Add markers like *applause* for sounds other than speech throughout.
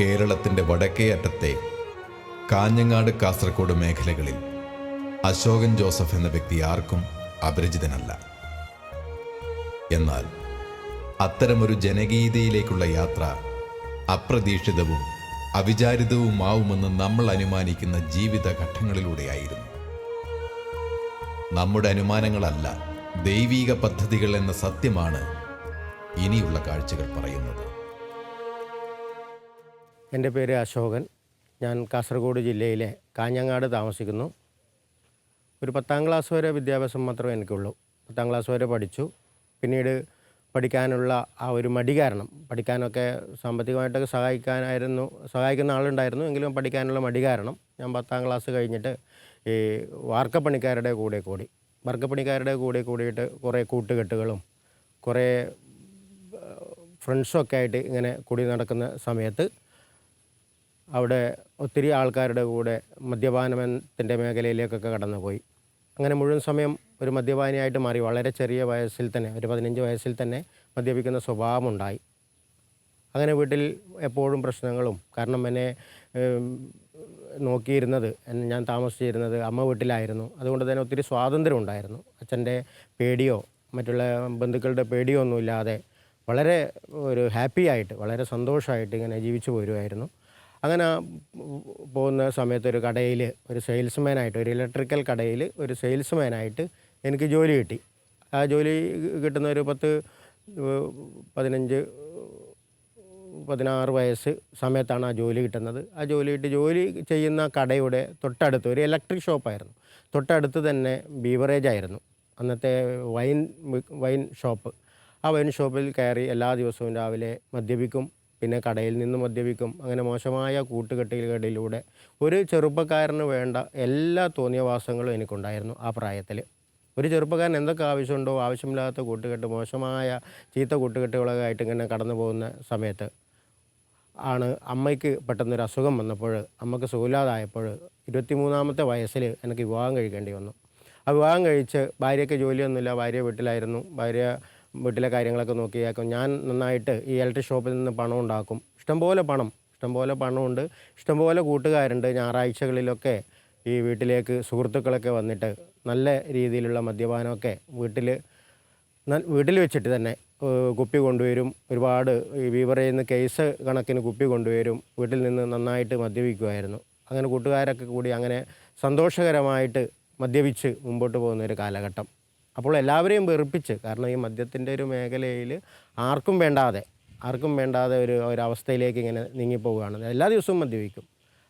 കേരളത്തിന്റെ വടക്കേ അറ്റത്തെ കാഞ്ഞങ്ങാട് കാസർഗോഡ് മേഖലകളിൽ അശോകൻ ജോസഫ് എന്ന വ്യക്തി ആർക്കും അപരിചിതനല്ല. എന്നാൽ അത്തരമൊരു ജനകീയതയിലേക്കുള്ള യാത്ര അപ്രതീക്ഷിതവും അവിചാരിതവുമാവുമെന്ന് നമ്മൾ അനുമാനിക്കുന്ന ജീവിതഘട്ടങ്ങളിലൂടെയായിരുന്നു. നമ്മുടെ അനുമാനങ്ങളല്ല ദൈവീക പദ്ധതികൾ എന്ന സത്യമാണ് ഇനിയുള്ള കാഴ്ചകൾ പറയുന്നത്. എന്റെ പേര് അശോകൻ. ഞാൻ കാസർഗോഡ് ജില്ലയിലെ കാഞ്ഞങ്ങാട് താമസിക്കുന്നു. ഒരു പത്താം ക്ലാസ് വരെ വിദ്യാഭ്യാസം മാത്രമേ എനിക്കുള്ളൂ. പത്താം ക്ലാസ് വരെ പഠിച്ചു. പിന്നീട് പഠിക്കാനുള്ള ആ ഒരു മടി കാരണം പഠിക്കാനൊക്കെ സാമ്പത്തികമായിട്ടൊക്കെ സഹായിക്കാനായിരുന്നു സഹായിക്കുന്ന ആളുണ്ടായിരുന്നു. എങ്കിലും പഠിക്കാനുള്ള മടി കാരണം ഞാൻ പത്താം ക്ലാസ് കഴിഞ്ഞിട്ട് ഈ വാർക്കപ്പണിക്കാരുടെ കൂടെ കൂടി വർക്കപ്പണിക്കാരുടെ കൂടെ കൂടിയിട്ട് കുറേ കൂട്ടുകെട്ടുകളും കുറേ ഫ്രണ്ട്സൊക്കെ ആയിട്ട് ഇങ്ങനെ കൂടി നടക്കുന്ന സമയത്ത് അവിടെ ഒത്തിരി ആൾക്കാരുടെ കൂടെ മദ്യപാനത്തിന്റെ മേഖലയിലേക്കൊക്കെ കടന്നുപോയി. അങ്ങനെ മുഴുവൻ സമയം ഒരു മദ്യപാനിയായിട്ട് മാറി. വളരെ ചെറിയ വയസ്സിൽ തന്നെ ഒരു പതിനഞ്ച് വയസ്സിൽ തന്നെ മദ്യപിക്കുന്ന സ്വഭാവമുണ്ടായി. അങ്ങനെ വീട്ടിൽ എപ്പോഴും പ്രശ്നങ്ങളും കാരണം എന്നെ നോക്കിയിരുന്നത് ഞാൻ താമസിച്ചിരുന്നത് അമ്മ വീട്ടിലായിരുന്നു. അതുകൊണ്ട് തന്നെ ഒത്തിരി സ്വാതന്ത്ര്യം ഉണ്ടായിരുന്നു. അച്ഛന്റെ പേടിയോ മറ്റുള്ള ബന്ധുക്കളുടെ പേടിയോ ഒന്നുമില്ലാതെ വളരെ ഒരു ഹാപ്പി ആയിട്ട് വളരെ സന്തോഷമായിട്ട് ഇങ്ങനെ ജീവിച്ചു പോരുമായിരുന്നു. അങ്ങനെ പോകുന്ന സമയത്ത് ഒരു കടയിൽ ഒരു സെയിൽസ്മാനായിട്ട് ഒരു ഇലക്ട്രിക്കൽ കടയിൽ ഒരു സെയിൽസ്മാനായിട്ട് എനിക്ക് ജോലി കിട്ടി. ആ ജോലി കിട്ടുന്ന ഒരു പത്ത് പതിനഞ്ച് പതിനാറ് വയസ്സ് സമയത്താണ് ആ ജോലി കിട്ടുന്നത്. ആ ജോലി കിട്ടി. ജോലി ചെയ്യുന്ന കടയുടെ തൊട്ടടുത്ത് ഒരു ഇലക്ട്രിക് ഷോപ്പായിരുന്നു. തൊട്ടടുത്ത് തന്നെ ബീവറേജ് ആയിരുന്നു. അന്നത്തെ വൈൻ വൈൻ ഷോപ്പ്. ആ വൈൻ ഷോപ്പിൽ കയറി എല്ലാ ദിവസവും രാവിലെ മദ്യപിക്കും. പിന്നെ കടയിൽ നിന്ന് മദ്യപിക്കും. അങ്ങനെ മോശമായ കൂട്ടുകെട്ടുകളിലൂടെ ഒരു ചെറുപ്പക്കാരന് വേണ്ട എല്ലാ തോന്നിയവാസങ്ങളും എനിക്കുണ്ടായിരുന്നു ആ പ്രായത്തിൽ ഒരു ചെറുപ്പക്കാരൻ എന്തൊക്കെ ആവശ്യമുണ്ടോ ആവശ്യമില്ലാത്ത കൂട്ടുകെട്ട് മോശമായ ചീത്ത കൂട്ടുകെട്ടുകളൊക്കെ ആയിട്ട് ഇങ്ങനെ കടന്നു പോകുന്ന സമയത്ത് ആണ് അമ്മയ്ക്ക് പെട്ടെന്നൊരു അസുഖം വന്നപ്പോൾ അമ്മയ്ക്ക് സുഖമില്ലാതായപ്പോൾ ഇരുപത്തിമൂന്നാമത്തെ വയസ്സിൽ എനിക്ക് വിവാഹം കഴിക്കേണ്ടി വന്നു. ആ വിവാഹം കഴിച്ച് ഭാര്യയ്ക്ക് ജോലിയൊന്നുമില്ല ഭാര്യ വീട്ടിലായിരുന്നു. ഭാര്യ വീട്ടിലെ കാര്യങ്ങളൊക്കെ നോക്കിയാക്കും ഞാൻ നന്നായിട്ട് ഈ ഇലക്ട്രിക് ഷോപ്പിൽ നിന്ന് പണം ഉണ്ടാക്കും. ഇഷ്ടംപോലെ പണം ഇഷ്ടംപോലെ പണമുണ്ട്. ഇഷ്ടംപോലെ കൂട്ടുകാരുണ്ട് ഞായറാഴ്ചകളിലൊക്കെ ഈ വീട്ടിലേക്ക് സുഹൃത്തുക്കളൊക്കെ വന്നിട്ട് നല്ല രീതിയിലുള്ള മദ്യപാനമൊക്കെ വീട്ടിൽ വീട്ടിൽ വെച്ചിട്ട് തന്നെ കുപ്പി കൊണ്ടുവരും. ഒരുപാട് ഈ ബീവറയിൽ നിന്ന് കേസ് കണക്കിന് കുപ്പി കൊണ്ടുവരും. വീട്ടിൽ നിന്ന് നന്നായിട്ട് മദ്യപിക്കുമായിരുന്നു അങ്ങനെ കൂട്ടുകാരൊക്കെ കൂടി അങ്ങനെ സന്തോഷകരമായിട്ട് മദ്യപിച്ച് മുമ്പോട്ട് പോകുന്ന ഒരു കാലഘട്ടം. അപ്പോൾ എല്ലാവരെയും വെറുപ്പിച്ച് കാരണം ഈ മദ്യത്തിന്റെ ഒരു മേഖലയിൽ ആർക്കും വേണ്ടാതെ ആർക്കും വേണ്ടാതെ ഒരു ഒരവസ്ഥയിലേക്ക് ഇങ്ങനെ നീങ്ങിപ്പോവുകയാണ്. എല്ലാ ദിവസവും മദ്യപിക്കും.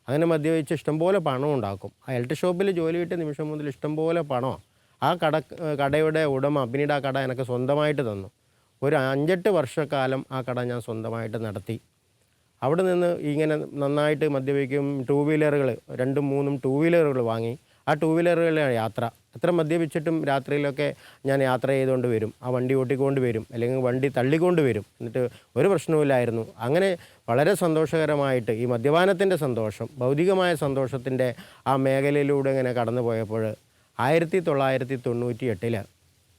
അങ്ങനെ മദ്യപിച്ച് ഇഷ്ടംപോലെ പണം ഉണ്ടാക്കും. ആ ഇലക്ട്രിക് ഷോപ്പിൽ ജോലി കിട്ടിയ നിമിഷം മുതൽ ഇഷ്ടംപോലെ പണമാണ്. ആ കട കടയുടെ ഉടമ പിന്നീട് ആ കട എനിക്ക് സ്വന്തമായിട്ട് തന്നു. ഒരു അഞ്ചെട്ട് വർഷക്കാലം ആ കട ഞാൻ സ്വന്തമായിട്ട് നടത്തി. അവിടെ നിന്ന് ഇങ്ങനെ നന്നായിട്ട് മദ്യപിക്കും ടൂ വീലറുകൾ രണ്ടും മൂന്നും ടൂ വീലറുകൾ വാങ്ങി. ആ ടൂ വീലറുകളിലാണ് യാത്ര എത്ര മദ്യപിച്ചിട്ടും രാത്രിയിലൊക്കെ ഞാൻ യാത്ര ചെയ്തുകൊണ്ട് വരും. ആ വണ്ടി ഓട്ടിക്കൊണ്ട് വരും. അല്ലെങ്കിൽ വണ്ടി തള്ളിക്കൊണ്ട് വരും. എന്നിട്ട് ഒരു പ്രശ്നവുമില്ലായിരുന്നു. അങ്ങനെ വളരെ സന്തോഷകരമായിട്ട് ഈ മദ്യപാനത്തിന്റെ സന്തോഷം ഭൗതികമായ സന്തോഷത്തിന്റെ ആ മേഖലയിലൂടെ ഇങ്ങനെ കടന്നു പോയപ്പോൾ ആയിരത്തി തൊള്ളായിരത്തി തൊണ്ണൂറ്റി എട്ടിൽ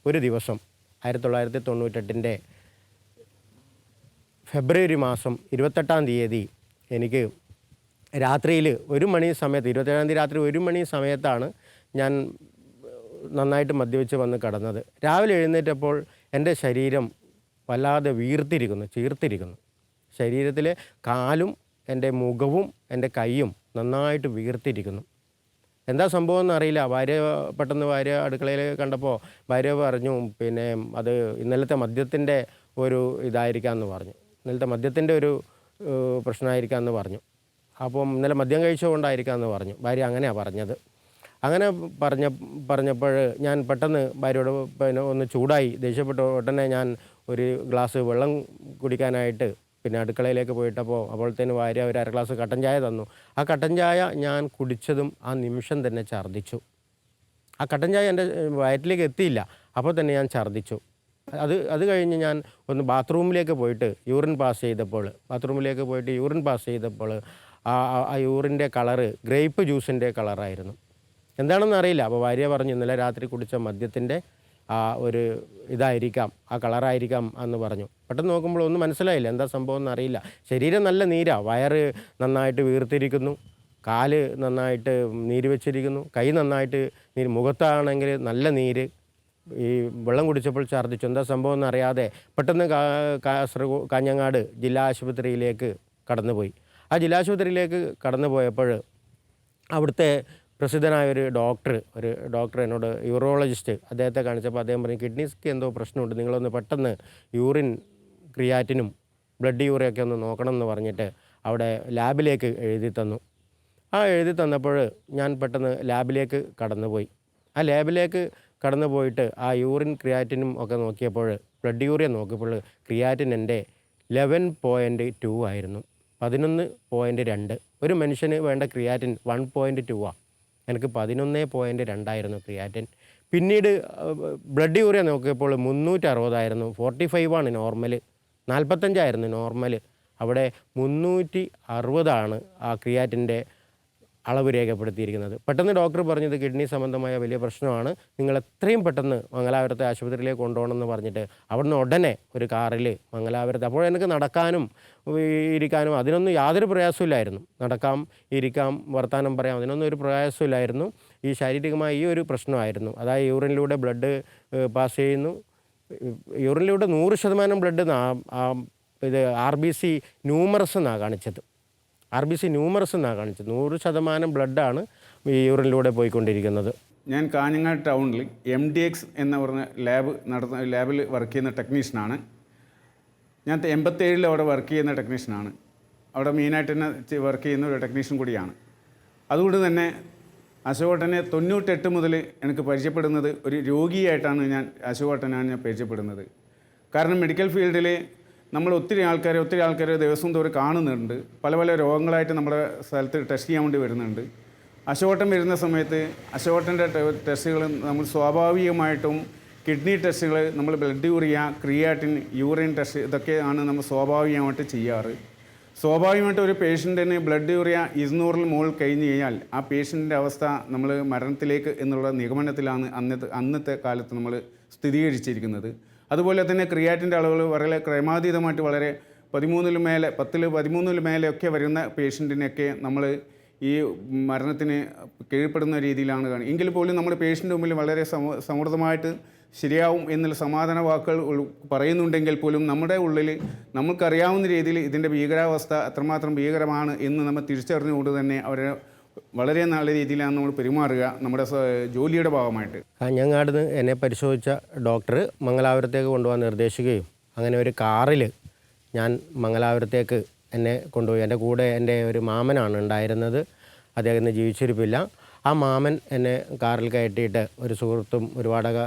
ഒരു ദിവസം ആയിരത്തി തൊള്ളായിരത്തി തൊണ്ണൂറ്റെട്ടിന്റെ ഫെബ്രുവരി മാസം ഇരുപത്തെട്ടാം തീയതി എനിക്ക് രാത്രിയിൽ ഒരു മണി സമയത്ത് ഇരുപത്തേഴാം തീയതി രാത്രി ഒരു മണി സമയത്താണ് ഞാൻ നന്നായിട്ട് മദ്യപിച്ച് വന്ന് കടന്നത്. രാവിലെ എഴുന്നേറ്റപ്പോൾ എന്റെ ശരീരം വല്ലാതെ വീർത്തിരിക്കുന്നു ചീർത്തിരിക്കുന്നു. ശരീരത്തിലെ കാലും എന്റെ മുഖവും എന്റെ കൈയും നന്നായിട്ട് വീർത്തിരിക്കുന്നു. എന്താ സംഭവം എന്നറിയില്ല ഭാര്യ പെട്ടെന്ന് ഭാര്യ അടുക്കളയിൽ കണ്ടപ്പോൾ ഭാര്യ പറഞ്ഞു പിന്നെ അത് ഇന്നലത്തെ മദ്യത്തിന്റെ ഒരു ഇതായിരിക്കാമെന്ന് പറഞ്ഞു. ഇന്നലത്തെ മദ്യത്തിന്റെ ഒരു പ്രശ്നമായിരിക്കാം എന്ന് പറഞ്ഞു. അപ്പം ഇന്നലെ മദ്യം കഴിച്ചുകൊണ്ടായിരിക്കാമെന്ന് പറഞ്ഞു. ഭാര്യ അങ്ങനെയാണ് പറഞ്ഞത്. അങ്ങനെ പറഞ്ഞ പറഞ്ഞപ്പോൾ ഞാൻ പെട്ടെന്ന് ഭാര്യയോട് പിന്നെ ഒന്ന് ചൂടായി. ദേഷ്യപ്പെട്ട ഉടനെ ഞാൻ ഒരു ഗ്ലാസ് വെള്ളം കുടിക്കാനായിട്ട് പിന്നെ അടുക്കളയിലേക്ക് പോയിട്ടപ്പോൾ അപ്പോഴത്തേന് ഭാര്യ ഒരു അര ഗ്ലാസ് കട്ടൻ ചായ തന്നു. ആ കട്ടൻ ചായ ഞാൻ കുടിച്ചതും ആ നിമിഷം തന്നെ ഛർദ്ദിച്ചു. ആ കട്ടൻ ചായ എന്റെ വയറ്റിലേക്ക് എത്തിയില്ല. അപ്പോൾ തന്നെ ഞാൻ ഛർദ്ദിച്ചു. അത് അത് കഴിഞ്ഞ് ഞാൻ ഒന്ന് ബാത്റൂമിലേക്ക് പോയിട്ട് യൂറിൻ പാസ് ചെയ്തപ്പോൾ ബാത്റൂമിലേക്ക് പോയിട്ട് യൂറിൻ പാസ് ചെയ്തപ്പോൾ ആ യൂറിന്റെ കളറ് ഗ്രേപ്പ് ജ്യൂസിന്റെ കളറായിരുന്നു എന്താണെന്ന് അറിയില്ല. അപ്പോൾ ഭാര്യ പറഞ്ഞു ഇന്നലെ രാത്രി കുടിച്ച മദ്യത്തിന്റെ ആ ഒരു ഇതായിരിക്കാം ആ കളറായിരിക്കാം എന്ന് പറഞ്ഞു. പെട്ടെന്ന് നോക്കുമ്പോൾ ഒന്നും മനസ്സിലായില്ല. എന്താ സംഭവം എന്നറിയില്ല ശരീരം നല്ല നീരാ. വയറ് നന്നായിട്ട് വീർത്തിരിക്കുന്നു. കാൽ നന്നായിട്ട് നീര് വെച്ചിരിക്കുന്നു. കൈ നന്നായിട്ട് നീര് മുഖത്താണെങ്കിൽ നല്ല നീര്. ഈ വെള്ളം കുടിച്ചപ്പോൾ ഛർദ്ദിച്ചു. എന്താ സംഭവം എന്നറിയാതെ പെട്ടെന്ന് കാസർഗോ കാഞ്ഞങ്ങാട് ജില്ലാ ആശുപത്രിയിലേക്ക് കടന്നുപോയി. ആ ജില്ലാ ആശുപത്രിയിലേക്ക് കടന്നു പോയപ്പോൾ അവിടുത്തെ പ്രസിദ്ധനായ ഒരു ഡോക്ടർ ഒരു ഡോക്ടർ എന്നോട് യൂറോളജിസ്റ്റ് അദ്ദേഹത്തെ കാണിച്ചപ്പോൾ അദ്ദേഹം പറഞ്ഞു കിഡ്നിക്ക് എന്തോ പ്രശ്നമുണ്ട് നിങ്ങളൊന്ന് പെട്ടെന്ന് യൂറിൻ ക്രിയാറ്റിനും ബ്ലഡ് യൂറിയൊക്കെ ഒന്ന് നോക്കണം എന്ന് പറഞ്ഞിട്ട് അവിടെ ലാബിലേക്ക് എഴുതി തന്നു. ആ എഴുതി തന്നപ്പോൾ ഞാൻ പെട്ടെന്ന് ലാബിലേക്ക് കടന്നുപോയി. ആ ലാബിലേക്ക് കടന്നു പോയിട്ട് ആ യൂറിൻ ക്രിയാറ്റിനും ഒക്കെ നോക്കിയപ്പോൾ ബ്ലഡ് യൂറിയ നോക്കിയപ്പോൾ ക്രിയാറ്റിൻ എന്റെ ലെവൻ പോയിന്റ് ടു ആയിരുന്നു പതിനൊന്ന് പോയിന്റ് രണ്ട്. ഒരു മനുഷ്യന് വേണ്ട ക്രിയാറ്റിൻ വൺ പോയിന്റ് ടു ആ. എനിക്ക് പതിനൊന്ന് പോയിന്റ് രണ്ടായിരുന്നു ക്രിയാറ്റിൻ. പിന്നീട് ബ്ലഡ് യൂറിയ നോക്കിയപ്പോൾ മുന്നൂറ്റി അറുപതായിരുന്നു ഫോർട്ടി ആണ് നോർമൽ നാൽപ്പത്തഞ്ചായിരുന്നു നോർമൽ അവിടെ മുന്നൂറ്റി അറുപതാണ് ആ ക്രിയാറ്റിന്റെ അളവ് രേഖപ്പെടുത്തിയിരിക്കുന്നത്. പെട്ടെന്ന് ഡോക്ടർ പറഞ്ഞത് കിഡ്നി സംബന്ധമായ വലിയ പ്രശ്നമാണ്. നിങ്ങൾ എത്രയും പെട്ടെന്ന് മംഗലാപുരത്തെ ആശുപത്രിയിലേക്ക് കൊണ്ടുപോകണമെന്ന് പറഞ്ഞിട്ട് അവിടുന്ന് ഉടനെ ഒരു കാറിൽ മംഗലാപുരത്ത്. അപ്പോൾ എനിക്ക് നടക്കാനും ഇരിക്കാനും അതിനൊന്നും യാതൊരു പ്രയാസമില്ലായിരുന്നു നടക്കാം ഇരിക്കാം വർത്തമാനം പറയാം അതിനൊന്നും ഒരു പ്രയാസമില്ലായിരുന്നു ഈ ശാരീരികമായ ഈ ഒരു പ്രശ്നമായിരുന്നു. അതായത് യൂറിനിലൂടെ ബ്ലഡ് പാസ് ചെയ്യുന്നു. യൂറിനിലൂടെ നൂറ് ശതമാനം ബ്ലഡ് ഇത് ആർ ബി സി ന്യൂമറസ് എന്നാണ് കാണിച്ചത്. ആർ ബി സി ന്യൂമറസ് എന്നാണ് കാണിച്ചത്. നൂറ് ശതമാനം ബ്ലഡാണ് ഈ യൂറിനിലൂടെ പോയിക്കൊണ്ടിരിക്കുന്നത്. ഞാൻ കാഞ്ഞങ്ങാട് ടൗണിൽ എം ഡി എക്സ് എന്ന് പറഞ്ഞ ലാബ് നടത്തുന്ന ലാബിൽ വർക്ക് ചെയ്യുന്ന ടെക്നീഷ്യനാണ് ഞാൻ എൺപത്തേഴിൽ അവിടെ വർക്ക് ചെയ്യുന്ന ടെക്നീഷ്യനാണ് അവിടെ മെയിനായിട്ട് തന്നെ വർക്ക് ചെയ്യുന്ന ഒരു ടെക്നീഷ്യൻ കൂടിയാണ്. അതുകൊണ്ട് തന്നെ അശോകട്ടനെ തൊണ്ണൂറ്റെട്ട് മുതൽ എനിക്ക് പരിചയപ്പെടുന്നത് ഒരു രോഗിയായിട്ടാണ് ഞാൻ അശോകട്ടനാണ് ഞാൻ പരിചയപ്പെടുന്നത്. കാരണം മെഡിക്കൽ ഫീൽഡിൽ നമ്മൾ ഒത്തിരി ആൾക്കാരെ ഒത്തിരി ആൾക്കാരെ ദിവസം തോറും കാണുന്നുണ്ട്. പല പല രോഗങ്ങളായിട്ട് നമ്മുടെ സ്ഥലത്ത് ടെസ്റ്റ് ചെയ്യാൻ വേണ്ടി വരുന്നുണ്ട്. അശോകട്ടൻ വരുന്ന സമയത്ത് അശോകട്ടന്റെ ടെസ്റ്റുകൾ നമ്മൾ സ്വാഭാവികമായിട്ടും കിഡ്നി ടെസ്റ്റുകൾ നമ്മൾ blood urea creatine urine test ഇതൊക്കെയാണ് നമ്മൾ സ്വാഭാവികമായിട്ട് ചെയ്യാറ്. സ്വാഭാവികമായിട്ട് ഒരു പേഷ്യന്റിന് ബ്ലഡ് യൂറിയ ഇരുന്നൂറിൽ മുകളിൽ കഴിഞ്ഞ് കഴിഞ്ഞാൽ ആ പേഷ്യന്റിന്റെ അവസ്ഥ നമ്മൾ മരണത്തിലേക്ക് എന്നുള്ള നിഗമനത്തിലാണ് അന്നത്തെ അന്നത്തെ കാലത്ത് നമ്മൾ സ്ഥിരീകരിച്ചിരിക്കുന്നത്. അതുപോലെ തന്നെ ക്രിയാറ്റിന്റെ അളവുകൾ വളരെ ക്രമാതീതമായിട്ട് വളരെ പതിമൂന്നിൽ മേലെ പത്തിൽ പതിമൂന്നിൽ മേലെയൊക്കെ വരുന്ന പേഷ്യന്റിനെയൊക്കെ നമ്മൾ ഈ മരണത്തിന് കീഴ്പ്പെടുന്ന രീതിയിലാണ് കാണുന്നത് എങ്കിൽ പോലും നമ്മുടെ പേഷ്യന്റ് മുമ്പിൽ വളരെ സമ സമൃദ്ധമായിട്ട് ശരിയാവും എന്നുള്ള സമാധാന വാക്കുകൾ പറയുന്നുണ്ടെങ്കിൽ പോലും നമ്മുടെ ഉള്ളിൽ നമുക്കറിയാവുന്ന രീതിയിൽ ഇതിന്റെ ഭീകരാവസ്ഥ അത്രമാത്രം ഭീകരമാണ് എന്ന് നമ്മൾ തിരിച്ചറിഞ്ഞുകൊണ്ട് തന്നെ അവരെ വളരെ നല്ല രീതിയിലാണ് നമ്മൾ പെരുമാറുക നമ്മുടെ ജോലിയുടെ ഭാഗമായിട്ട്. കാഞ്ഞങ്ങാട് നിന്ന് എന്നെ പരിശോധിച്ച ഡോക്ടർ മംഗലാപുരത്തേക്ക് കൊണ്ടുപോകാൻ നിർദ്ദേശിക്കുകയും അങ്ങനെ ഒരു കാറിൽ ഞാൻ മംഗലാപുരത്തേക്ക് എന്നെ കൊണ്ടുപോയി. എന്റെ കൂടെ എന്റെ ഒരു മാമനാണ് ഉണ്ടായിരുന്നത്. അദ്ദേഹത്തിന് ജീവിച്ചിരിപ്പില്ല. ആ മാമൻ എന്നെ കാറിൽ കയറ്റിയിട്ട് ഒരു സുഹൃത്തും ഒരു വാടക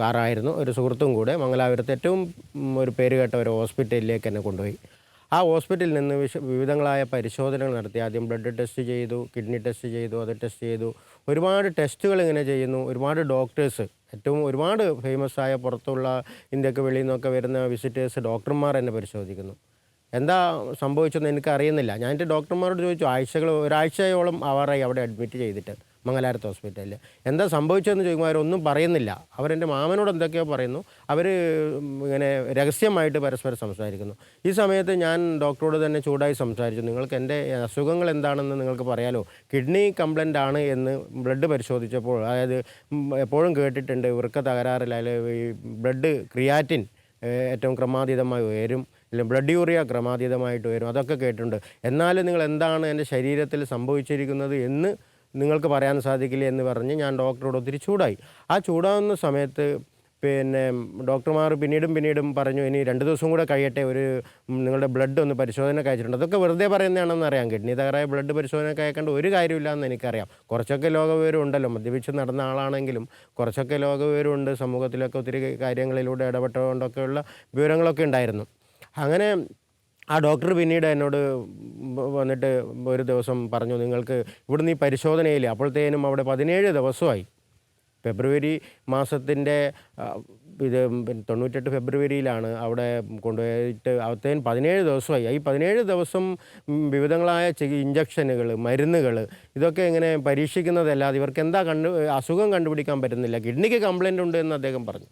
കാറായിരുന്നു. ഒരു സുഹൃത്തും കൂടെ മംഗലാപുരത്ത് ഏറ്റവും ഒരു പേര് കേട്ട ഒരു ഹോസ്പിറ്റലിലേക്ക് എന്നെ കൊണ്ടുപോയി. ആ ഹോസ്പിറ്റലിൽ നിന്ന് വിശ വിവിധങ്ങളായ പരിശോധനകൾ നടത്തി. ആദ്യം ബ്ലഡ് ടെസ്റ്റ് ചെയ്തു കിഡ്നി ടെസ്റ്റ് ചെയ്തു അത് ടെസ്റ്റ് ചെയ്തു. ഒരുപാട് ടെസ്റ്റുകൾ ഇങ്ങനെ ചെയ്യുന്നു. ഒരുപാട് ഡോക്ടേഴ്സ് ഏറ്റവും ഒരുപാട് ഫേമസ് ആയ പുറത്തുള്ള ഇന്ത്യയ്ക്ക് വെളിയിൽ നിന്നൊക്കെ വരുന്ന വിസിറ്റേഴ്സ് ഡോക്ടർമാർ എന്നെ പരിശോധിക്കുന്നു. എന്താ സംഭവിച്ചതെന്ന് എനിക്ക് അറിയുന്നില്ല ഞാൻ എന്റെ ഡോക്ടർമാരോട് ചോദിച്ചു ആഴ്ചകൾ ഒരാഴ്ചയോളം ആവാറായി അവിടെ അഡ്മിറ്റ് ചെയ്തിട്ട് മംഗലാരത്ത് ഹോസ്പിറ്റലിൽ എന്താ സംഭവിച്ചതെന്ന് ചോദിക്കുമ്പോൾ അവരൊന്നും പറയുന്നില്ല. അവരെന്റെ മാമനോട് എന്തൊക്കെയോ പറയുന്നു. അവർ ഇങ്ങനെ രഹസ്യമായിട്ട് പരസ്പരം സംസാരിക്കുന്നു. ഈ സമയത്ത് ഞാൻ ഡോക്ടറോട് തന്നെ ചൂടായി സംസാരിച്ചു. നിങ്ങൾക്ക് എന്റെ അസുഖങ്ങൾ എന്താണെന്ന് നിങ്ങൾക്ക് പറയാലോ? കിഡ്നി കംപ്ലൈന്റ് ആണ് എന്ന് ബ്ലഡ് പരിശോധിച്ചപ്പോൾ അതായത് എപ്പോഴും കേട്ടിട്ടുണ്ട് വൃക്ക തകരാറില്ല ഈ ബ്ലഡ് ക്രിയാറ്റിൻ ഏറ്റവും ക്രമാതീതമായി ഉയരും. അല്ലെങ്കിൽ ബ്ലഡ് യൂറിയ ക്രമാതീതമായിട്ട് വരും. അതൊക്കെ കേട്ടിട്ടുണ്ട്. എന്നാലും നിങ്ങൾ എന്താണ് എന്റെ ശരീരത്തിൽ സംഭവിച്ചിരിക്കുന്നത് എന്ന് നിങ്ങൾക്ക് പറയാൻ സാധിക്കില്ല എന്ന് പറഞ്ഞ് ഞാൻ ഡോക്ടറോട് ഒത്തിരി ചൂടായി. ആ ചൂടാവുന്ന സമയത്ത് പിന്നെ ഡോക്ടർമാർ പിന്നീടും പിന്നീടും പറഞ്ഞു ഇനി രണ്ട് ദിവസം കൂടെ കഴിയട്ടെ ഒരു നിങ്ങളുടെ ബ്ലഡ് ഒന്ന് പരിശോധനയ്ക്ക് അയച്ചിട്ടുണ്ട്. അതൊക്കെ വെറുതെ പറയുന്നതാണെന്ന് അറിയാം. കിഡ്നി തകരായ ബ്ലഡ് പരിശോധനയ്ക്ക് അയക്കേണ്ട ഒരു കാര്യമില്ല എന്ന് എനിക്കറിയാം. കുറച്ചൊക്കെ ലോകവിവരം ഉണ്ടല്ലോ. മദ്യപിച്ച് നടന്ന ആളാണെങ്കിലും കുറച്ചൊക്കെ ലോകവിവരമുണ്ട് സമൂഹത്തിലൊക്കെ ഒത്തിരി കാര്യങ്ങളിലൂടെ ഇടപെട്ടുകൊണ്ടൊക്കെയുള്ള വിവരങ്ങളൊക്കെ ഉണ്ടായിരുന്നു. അങ്ങനെ ആ ഡോക്ടർ പിന്നീട് എന്നോട് വന്നിട്ട് ഒരു ദിവസം പറഞ്ഞു നിങ്ങൾക്ക് ഇവിടുന്ന് ഈ പരിശോധനയിൽ അപ്പോഴത്തേനും അവിടെ പതിനേഴ് ദിവസമായി. ഫെബ്രുവരി മാസത്തിന്റെ ഇത് തൊണ്ണൂറ്റെട്ട് ഫെബ്രുവരിയിലാണ് അവിടെ കൊണ്ടുപോയിട്ട് അവത്തേൻ പതിനേഴ് ദിവസമായി. ഈ പതിനേഴ് ദിവസം വിവിധങ്ങളായ ഇഞ്ചക്ഷനുകൾ മരുന്നുകൾ ഇതൊക്കെ ഇങ്ങനെ പരീക്ഷിക്കുന്നതല്ലാതെ ഇവർക്ക് എന്താ കണ്ടു അസുഖം കണ്ടുപിടിക്കാൻ പറ്റുന്നില്ല. കിഡ്നിക്ക് കംപ്ലൈന്റ് ഉണ്ട് എന്ന് അദ്ദേഹം പറഞ്ഞു.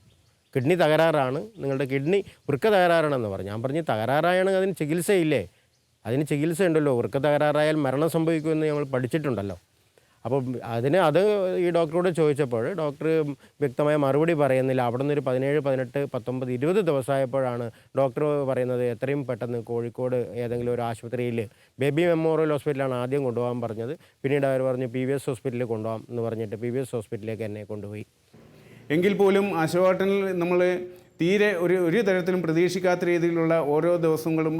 കിഡ്നി തകരാറാണ് നിങ്ങളുടെ കിഡ്നി വൃക്ക തകരാറാണെന്ന് പറഞ്ഞു. ഞാൻ പറഞ്ഞു തകരാറായാണെങ്കിൽ അതിന് ചികിത്സയില്ലേ? അതിന് ചികിത്സ ഉണ്ടല്ലോ വൃക്ക തകരാറായാൽ മരണം സംഭവിക്കുമെന്ന് നമ്മൾ പഠിച്ചിട്ടുണ്ടല്ലോ. അപ്പം അതിന് അത് ഈ ഡോക്ടറോട് ചോദിച്ചപ്പോൾ ഡോക്ടർ വ്യക്തമായ മറുപടി പറയുന്നില്ല. അവിടെ നിന്നൊരു പതിനേഴ് പതിനെട്ട് പത്തൊമ്പത് ഇരുപത് ദിവസമായപ്പോഴാണ് ഡോക്ടർ പറയുന്നത് എത്രയും പെട്ടെന്ന് കോഴിക്കോട് ഏതെങ്കിലും ഒരു ആശുപത്രിയിൽ ബേബി മെമ്മോറിയൽ ഹോസ്പിറ്റലാണ് ആദ്യം കൊണ്ടുപോകാൻ പറഞ്ഞത്. പിന്നീട് അവർ പറഞ്ഞു പി വി എസ് ഹോസ്പിറ്റലിൽ കൊണ്ടുപോകാം എന്ന് പറഞ്ഞിട്ട് പി വി എസ് ഹോസ്പിറ്റലിലേക്ക് എന്നെ കൊണ്ടുപോയി. എങ്കിൽ പോലും അശോകട്ടനിൽ നമ്മൾ തീരെ ഒരു ഒരു തരത്തിലും പ്രതീക്ഷിക്കാത്ത രീതിയിലുള്ള ഓരോ ദിവസങ്ങളും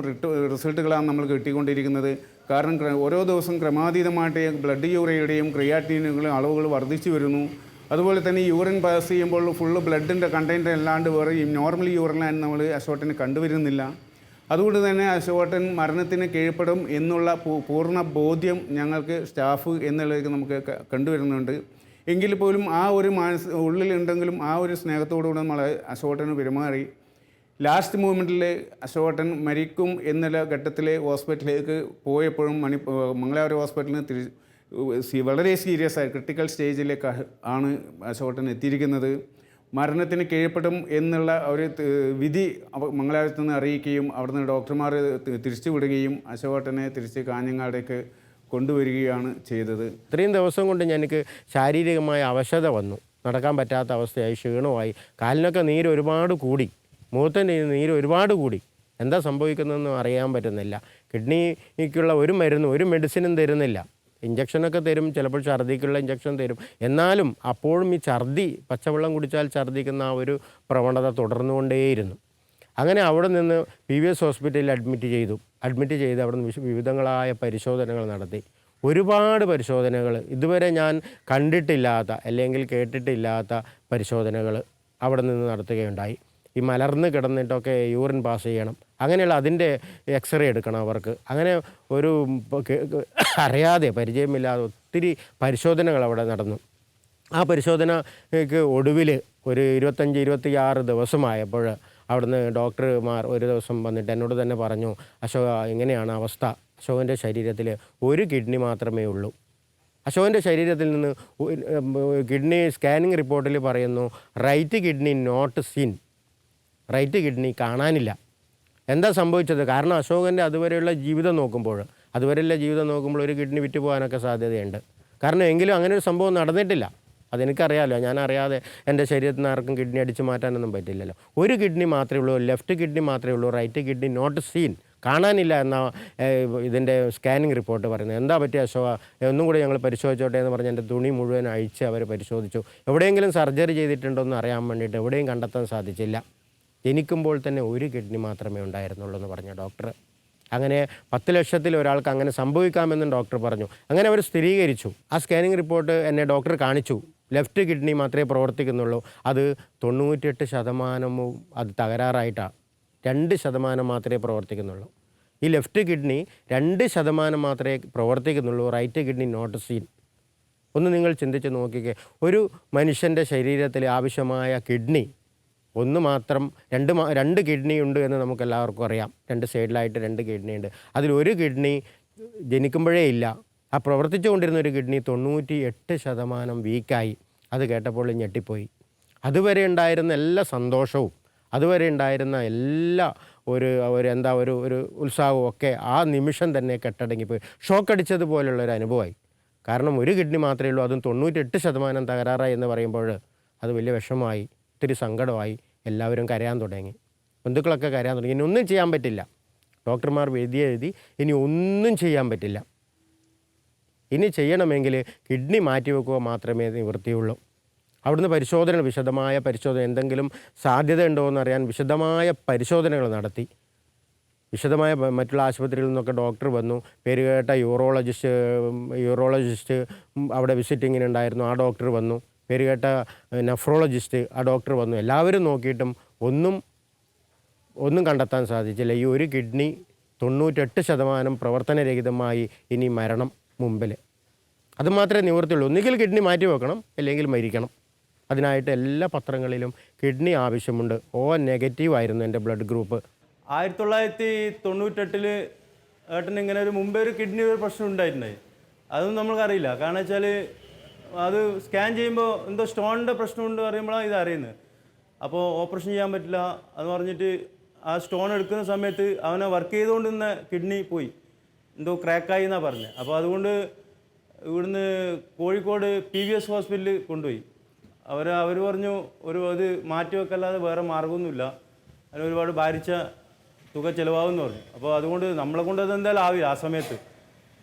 റിസൾട്ടുകളാണ് നമ്മൾ കിട്ടിക്കൊണ്ടിരിക്കുന്നത്. കാരണം ഓരോ ദിവസം ക്രമാതീതമായിട്ട് ബ്ലഡ് യൂറിയയുടെയും ക്രിയാറ്റീനുകളും അളവുകൾ വർദ്ധിച്ചു വരുന്നു. അതുപോലെ തന്നെ യൂറിൻ പാസ് ചെയ്യുമ്പോൾ ഫുള്ള് ബ്ലഡിന്റെ കണ്ടന്റ് അല്ലാണ്ട് വേറെ ഈ നോർമൽ യൂറിനാണ് നമ്മൾ അശോട്ടനെ കണ്ടുവരുന്നില്ല. അതുകൊണ്ട് തന്നെ അശോട്ടൻ മരണത്തിന് കീഴ്പ്പെടും എന്നുള്ള പൂർണ ബോധ്യം ഞങ്ങൾക്ക് സ്റ്റാഫ് എന്നുള്ളതൊക്കെ നമുക്ക് കണ്ടുവരുന്നുണ്ട്. എങ്കിൽ പോലും ആ ഒരു മാനസ ഉള്ളിലുണ്ടെങ്കിലും ആ ഒരു സ്നേഹത്തോടുകൂടി നമ്മൾ അശോകട്ടന് പെരുമാറി. ലാസ്റ്റ് മൂമെന്റിൽ അശോകട്ടൻ മരിക്കും എന്നുള്ള ഘട്ടത്തിൽ ഹോസ്പിറ്റലിലേക്ക് പോയപ്പോഴും മണി മംഗലാപുരം ഹോസ്പിറ്റലിന് തിരി വളരെ സീരിയസ് ആയി ക്രിട്ടിക്കൽ സ്റ്റേജിലേക്ക് ആണ് അശോകട്ടൻ എത്തിയിരിക്കുന്നത്. മരണത്തിന് കീഴ്പ്പെടും എന്നുള്ള ഒരു വിധി മംഗലാപുരത്ത് നിന്ന് അറിയിക്കുകയും അവിടുന്ന് ഡോക്ടർമാർ തിരിച്ചു വിടുകയും അശോകട്ടനെ തിരിച്ച് കാഞ്ഞങ്ങാടേക്ക് കൊണ്ടുവരികയാണ് ചെയ്തത്. ഇത്രയും ദിവസം കൊണ്ട് എനിക്ക് ശാരീരികമായ അവശത വന്നു. നടക്കാൻ പറ്റാത്ത അവസ്ഥയായി ക്ഷീണമായി കാലിനൊക്കെ നീര് ഒരുപാട് കൂടി. മുഖത്തിന്റെ നീര് ഒരുപാട് കൂടി. എന്താ സംഭവിക്കുന്നതെന്നും അറിയാൻ പറ്റുന്നില്ല. കിഡ്നിക്കുള്ള ഒരു മരുന്നും ഒരു മെഡിസിനും തരുന്നില്ല. ഇഞ്ചക്ഷനൊക്കെ തരും ചിലപ്പോൾ ഛർദിക്കുള്ള ഇഞ്ചക്ഷൻ തരും. എന്നാലും അപ്പോഴും ഈ ഛർദി പച്ചവെള്ളം കുടിച്ചാൽ ഛർദിക്കുന്ന ആ ഒരു പ്രവണത തുടർന്നുകൊണ്ടേയിരുന്നു. അങ്ങനെ അവിടെ നിന്ന് പി വി എസ് ഹോസ്പിറ്റലിൽ അഡ്മിറ്റ് ചെയ്തു. അഡ്മിറ്റ് ചെയ്ത് അവിടെ നിന്ന് വിവിധങ്ങളായ പരിശോധനകൾ നടത്തി. ഒരുപാട് പരിശോധനകൾ. ഇതുവരെ ഞാൻ കണ്ടിട്ടില്ലാത്ത അല്ലെങ്കിൽ കേട്ടിട്ടില്ലാത്ത പരിശോധനകൾ അവിടെ നിന്ന് നടത്തുകയുണ്ടായി. ഈ മലർന്ന് കിടന്നിട്ടൊക്കെ യൂറിൻ പാസ് ചെയ്യണം. അങ്ങനെയുള്ള അതിന്റെ എക്സ്റേ എടുക്കണം അവർക്ക്. അങ്ങനെ ഒരു അറിയാതെ പരിചയമില്ലാതെ ഒത്തിരി പരിശോധനകൾ അവിടെ നടന്നു. ആ പരിശോധനയ്ക്ക് ഒടുവിൽ ഒരു ഇരുപത്തഞ്ച് ഇരുപത്തിയാറ് ദിവസമായപ്പോൾ അവിടുന്ന് ഡോക്ടർമാർ ഒരു ദിവസം വന്നിട്ട് എന്നോട് തന്നെ പറഞ്ഞു അശോക എങ്ങനെയാണ് അവസ്ഥ? അശോകന്റെ ശരീരത്തിൽ ഒരു കിഡ്നി മാത്രമേ ഉള്ളൂ. അശോകന്റെ ശരീരത്തിൽ നിന്ന് കിഡ്നി സ്കാനിങ് റിപ്പോർട്ടിൽ പറയുന്നു right kidney not seen. Right kidney കാണാനില്ല. എന്താ സംഭവിച്ചത്? കാരണം അശോകന്റെ അതുവരെയുള്ള ജീവിതം നോക്കുമ്പോൾ അതുവരെയുള്ള ജീവിതം നോക്കുമ്പോൾ ഒരു കിഡ്നി വിറ്റ് പോകാനൊക്കെ സാധ്യതയുണ്ട്. കാരണം എങ്കിലും അങ്ങനെ ഒരു സംഭവം നടന്നിട്ടില്ല. അതെനിക്കറിയാമല്ലോ ഞാൻ അറിയാതെ എന്റെ ശരീരത്തിൽ നിന്ന് ആർക്കും കിഡ്നി അടിച്ച് മാറ്റാനൊന്നും പറ്റില്ലല്ലോ. ഒരു കിഡ്നി മാത്രമേ ഉള്ളൂ ലെഫ്റ്റ് കിഡ്നി മാത്രമേ ഉള്ളൂ റൈറ്റ് കിഡ്നി നോട്ട് സീൻ കാണാനില്ല എന്ന ഇതിന്റെ സ്കാനിങ് റിപ്പോർട്ട് പറയുന്നത്. എന്താ പറ്റിയ അശോക? ഒന്നും കൂടി ഞങ്ങൾ പരിശോധിച്ചോട്ടെ എന്ന് പറഞ്ഞ് എന്റെ തുണി മുഴുവൻ അഴിച്ച് അവർ പരിശോധിച്ചു. എവിടെയെങ്കിലും സർജറി ചെയ്തിട്ടുണ്ടോ എന്ന് അറിയാൻ വേണ്ടിയിട്ട് എവിടെയും കണ്ടെത്താൻ സാധിച്ചില്ല. ജനിക്കുമ്പോൾ തന്നെ ഒരു കിഡ്നി മാത്രമേ ഉണ്ടായിരുന്നുള്ളൂ എന്ന് പറഞ്ഞ ഡോക്ടർ അങ്ങനെ പത്ത് ലക്ഷത്തിൽ ഒരാൾക്ക് അങ്ങനെ സംഭവിക്കാമെന്നും ഡോക്ടർ പറഞ്ഞു. അങ്ങനെ അവർ സ്ഥിരീകരിച്ചു. ആ സ്കാനിങ് റിപ്പോർട്ട് എന്നെ ഡോക്ടർ കാണിച്ചു. ലെഫ്റ്റ് കിഡ്നി മാത്രമേ പ്രവർത്തിക്കുന്നുള്ളൂ. അത് തൊണ്ണൂറ്റെട്ട് ശതമാനവും അത് തകരാറായിട്ടാണ് രണ്ട് ശതമാനം മാത്രമേ പ്രവർത്തിക്കുന്നുള്ളൂ. ഈ ലെഫ്റ്റ് കിഡ്നി രണ്ട് ശതമാനം മാത്രമേ പ്രവർത്തിക്കുന്നുള്ളൂ റൈറ്റ് കിഡ്നി നോട്ട് സീൻ. ഒന്ന് നിങ്ങൾ ചിന്തിച്ച് നോക്കിക്കേ ഒരു മനുഷ്യന്റെ ശരീരത്തിൽ ആവശ്യമായ കിഡ്നി ഒന്ന് മാത്രം രണ്ട് രണ്ട് കിഡ്നി ഉണ്ട് എന്ന് നമുക്ക് എല്ലാവർക്കും അറിയാം. രണ്ട് സൈഡിലായിട്ട് രണ്ട് കിഡ്നി ഉണ്ട്. അതിൽ ഒരു കിഡ്നി ജനിക്കുമ്പോഴേ ഇല്ല. ആ പ്രവർത്തിച്ചുകൊണ്ടിരുന്ന ഒരു കിഡ്നി തൊണ്ണൂറ്റി എട്ട് ശതമാനം വീക്കായി. അത് കേട്ടപ്പോൾ ഞെട്ടിപ്പോയി. അതുവരെ ഉണ്ടായിരുന്ന എല്ലാ സന്തോഷവും അതുവരെ ഉണ്ടായിരുന്ന എല്ലാ ഒരു ഒരു എന്താ ഒരു ഒരു ഉത്സാഹവും ഒക്കെ ആ നിമിഷം തന്നെ കെട്ടടങ്ങിപ്പോയി. ഷോക്ക് അടിച്ചതുപോലുള്ള ഒരു അനുഭവമായി. കാരണം ഒരു കിഡ്നി മാത്രമേ ഉള്ളൂ അതും തൊണ്ണൂറ്റെട്ട് ശതമാനം തകരാറായി എന്ന് പറയുമ്പോൾ അത് വലിയ വിഷമമായി ഒത്തിരി സങ്കടമായി എല്ലാവരും കരയാൻ തുടങ്ങി. ബന്ധുക്കളൊക്കെ കരയാൻ തുടങ്ങി. ഇനി ഒന്നും ചെയ്യാൻ പറ്റില്ല. ഡോക്ടർമാർ എഴുതി എഴുതി ഇനി ഒന്നും ചെയ്യാൻ പറ്റില്ല. ഇനി ചെയ്യണമെങ്കിൽ കിഡ്നി മാറ്റിവെക്കുക മാത്രമേ നിവൃത്തിയുള്ളൂ. അവിടുന്ന് പരിശോധന വിശദമായ പരിശോധന എന്തെങ്കിലും സാധ്യത ഉണ്ടോ എന്നറിയാൻ വിശദമായ പരിശോധനകൾ നടത്തി. വിശദമായ മറ്റുള്ള ആശുപത്രിയിൽ നിന്നൊക്കെ ഡോക്ടർ വന്നു. പേരുകേട്ട യൂറോളജിസ്റ്റ് യൂറോളജിസ്റ്റ് അവിടെ വിസിറ്റിങ്ങിന് ഉണ്ടായിരുന്നു. ആ ഡോക്ടർ വന്നു. പേരുകേട്ട നെഫ്രോളജിസ്റ്റ് ആ ഡോക്ടർ വന്നു. എല്ലാവരും നോക്കിയിട്ടും ഒന്നും ഒന്നും കണ്ടെത്താൻ സാധിച്ചില്ല. ഈ ഒരു കിഡ്നി തൊണ്ണൂറ്റെട്ട് ശതമാനം പ്രവർത്തനരഹിതമായി ഇനി മരണം. മുമ്പിൽ അത് മാത്രമേ നിവൃത്തിയുള്ളൂ. ഒന്നുകിൽ കിഡ്നി മാറ്റി വെക്കണം അല്ലെങ്കിൽ മരിക്കണം. അതിനായിട്ട് എല്ലാ പത്രങ്ങളിലും കിഡ്നി ആവശ്യമുണ്ട്. ഓ നെഗറ്റീവ് ആയിരുന്നു എന്റെ ബ്ലഡ് ഗ്രൂപ്പ്. ആയിരത്തി തൊള്ളായിരത്തി തൊണ്ണൂറ്റെട്ടിൽ ഏട്ടന് ഇങ്ങനെ ഒരു മുമ്പേ ഒരു കിഡ്നി ഒരു പ്രശ്നം ഉണ്ടായിട്ടുണ്ടായി അതൊന്നും നമ്മൾക്കറിയില്ല. കാരണം വെച്ചാൽ അത് സ്കാൻ ചെയ്യുമ്പോൾ എന്തോ സ്റ്റോണിന്റെ പ്രശ്നമുണ്ട് പറയുമ്പോഴാണ് ഇത് അറിയുന്നത് അപ്പോൾ ഓപ്പറേഷൻ ചെയ്യാൻ പറ്റില്ല. എന്ന് പറഞ്ഞിട്ട് ആ സ്റ്റോൺ എടുക്കുന്ന സമയത്ത് അവനെ വർക്ക് ചെയ്തുകൊണ്ടിരുന്ന കിഡ്നി പോയി. എന്തോ ക്രാക്കായി എന്നാണ് പറഞ്ഞത് അപ്പോൾ അതുകൊണ്ട് ഇവിടുന്ന് കോഴിക്കോട് പി വി എസ് ഹോസ്പിറ്റലിൽ കൊണ്ടുപോയി. അവർ അവർ പറഞ്ഞു ഒരു അത് മാറ്റി വെക്കല്ലാതെ വേറെ മാർഗമൊന്നുമില്ല. അതിന് ഒരുപാട് ഭാരിച്ച തുക ചിലവാകുമെന്ന് പറഞ്ഞു. അപ്പോൾ അതുകൊണ്ട് നമ്മളെ കൊണ്ട് എന്തായാലും ആവില്ല ആ സമയത്ത്.